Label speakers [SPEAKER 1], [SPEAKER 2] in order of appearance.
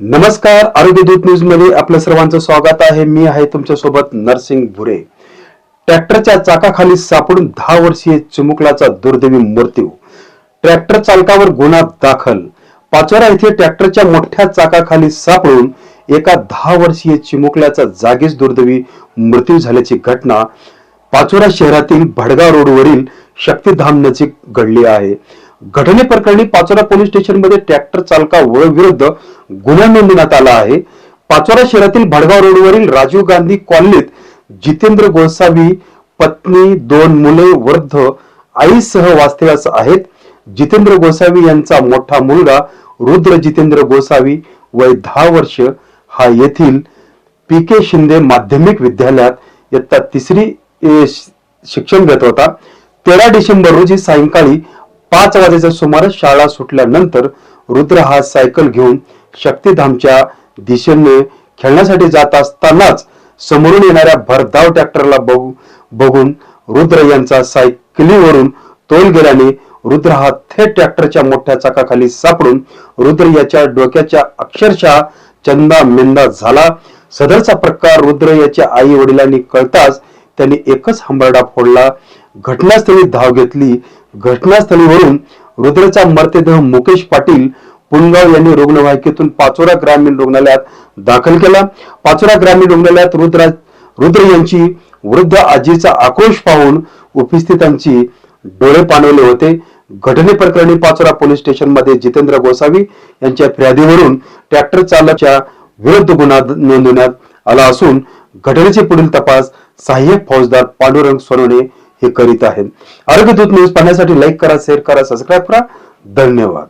[SPEAKER 1] नमस्कार आरोग्य दूत न्यूजमध्ये आपलं सर्वांचं स्वागत आहे. मी आहे तुमच्यासोबत नरसिंग भुरे. ट्रॅक्टरच्या चाकाखाली सापडून दहा वर्षीय चिमुकलाचा दुर्दैवी मृत्यू. ट्रॅक्टर चालकावर गुन्हा दाखल. पाचोरा येथे ट्रॅक्टरच्या मोठ्या चाकाखाली सापडून एका दहा वर्षीय चिमुकल्याचा जागीच दुर्दैवी मृत्यू झाल्याची घटना पाचोरा शहरातील भडगाव रोडवरील शक्तीधाम नजीक घडली आहे. घटनेप्रकरणी पाचोरा पोलीस स्टेशनमध्ये ट्रॅक्टर चालकाविरुद्ध गुन्हा नोंदवण्यात आला आहे. पाचोरा शहरातील भडगाव रोडवरील राजीव गांधी कॉलनीत जितेंद्र गोसावी पत्नी दोन मुले वृद्ध आईसह वास्तव्यास आहेत. जितेंद्र गोसावी यांचा मोठा मुलगा रुद्र जितेंद्र गोसावी वय दहा वर्ष. हा येथील पी के शिंदे माध्यमिक विद्यालयात इयत्ता तिसरी शिक्षण घेत होता. तेरा डिसेंबर रोजी सायंकाळी पाच वाजेच्या सुमारास शाळा सुटल्यानंतर रुद्र हा सायकल घेऊन शक्तीधामच्या दिशेने खेळण्यासाठी जात असतानाच समोरून येणाऱ्या भरधाव ट्रॅक्टरला बघू बघून रुद्र यांचा सायकलीवरून तोल गेल्याने रुद्र हा थेट ट्रॅक्टरच्या मोठ्या चाकाखाली सापडून रुद्र याच्या डोक्याच्या अक्षरशः चंदा मेंदा झाला. सदरचा प्रकार रुद्र याच्या आई वडिलांनी कळताच त्यांनी एकच हंबरडा फोडला. घटनास्थळी धाव घेतली. घटनास्थळीवरून रुद्रचा मृतदेह मुकेश पाटील पुणगाव यांनी रुग्णवाहिकेतून पाचोरा ग्रामीण रुग्णालयात दाखल केला. पाचोरा ग्रामीण रुग्णालयात रुद्रा रुद्र यांची वृद्ध आजीचा आक्रोश पाहून उपस्थितांची डोळे पाणवले होते. घटनेप्रकरणी पाचोरा पोलीस स्टेशनमध्ये जितेंद्र गोसावी यांच्या फिर्यादीवरून ट्रॅक्टर चालकाच्या विरुद्ध गुन्हा नोंदवण्यात आला असून घटनेचे पुढील तपास सहाय्यक फौजदार पांडुरंग सोनवणे हे करीत आहेत. आरोग्य दूत न्यूज पाहण्यासाठी लाईक करा शेअर करा सबस्क्राईब करा. धन्यवाद.